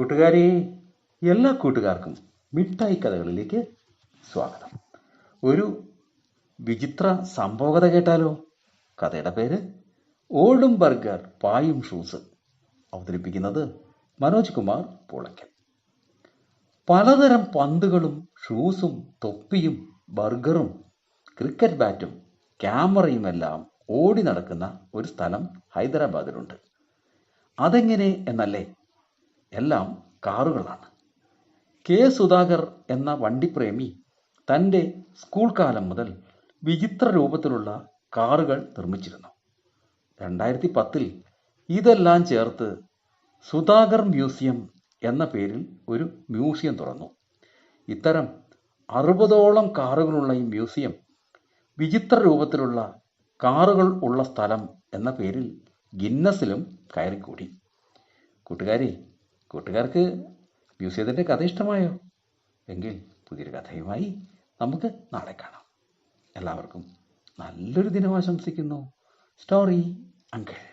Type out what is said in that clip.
കൂട്ടുകാരെ എല്ലാ കൂട്ടുകാർക്കും മിഠായി കഥകളിലേക്ക് സ്വാഗതം. ഒരു വിചിത്ര സംഭവകഥ കേട്ടാലോ? കഥയുടെ പേര് ഓൾഡും ബർഗർ പായും ഷൂസ്. അവതരിപ്പിക്കുന്നത് മനോജ് കുമാർ പൂളയ്ക്കൽ. പലതരം പന്തുകളും ഷൂസും തൊപ്പിയും ബർഗറും ക്രിക്കറ്റ് ബാറ്റും ക്യാമറയും എല്ലാം ഓടി നടക്കുന്ന ഒരു സ്ഥലം ഹൈദരാബാദിലുണ്ട്. അതെങ്ങനെ എന്നല്ലേ എല്ലാം കാറുകളാണ്. കെ. സുധാകർ എന്ന വണ്ടിപ്രേമി തന്റെ സ്കൂൾ കാലം മുതൽ വിചിത്ര രൂപത്തിലുള്ള കാറുകൾ നിർമ്മിച്ചിരുന്നു. രണ്ടായിരത്തി പത്തിൽ ഇതെല്ലാം ചേർത്ത് സുധാകർ മ്യൂസിയം എന്ന പേരിൽ ഒരു മ്യൂസിയം തുറന്നു. ഇത്തരം അറുപതോളം കാറുകളുള്ള ഈ മ്യൂസിയം വിചിത്ര രൂപത്തിലുള്ള കാറുകൾ ഉള്ള സ്ഥലം എന്ന പേരിൽ ഗിന്നസിലും കയറിക്കൂടി. കൂട്ടുകാരെ കൂട്ടുകാർക്ക് മ്യൂസിയത്തിന്റെ കഥ ഇഷ്ടമായോ? എങ്കിൽ പുതിയൊരു കഥയുമായി നമുക്ക് നാളെ കാണാം. എല്ലാവർക്കും നല്ലൊരു ദിനം ആശംസിക്കുന്നു. Story uncle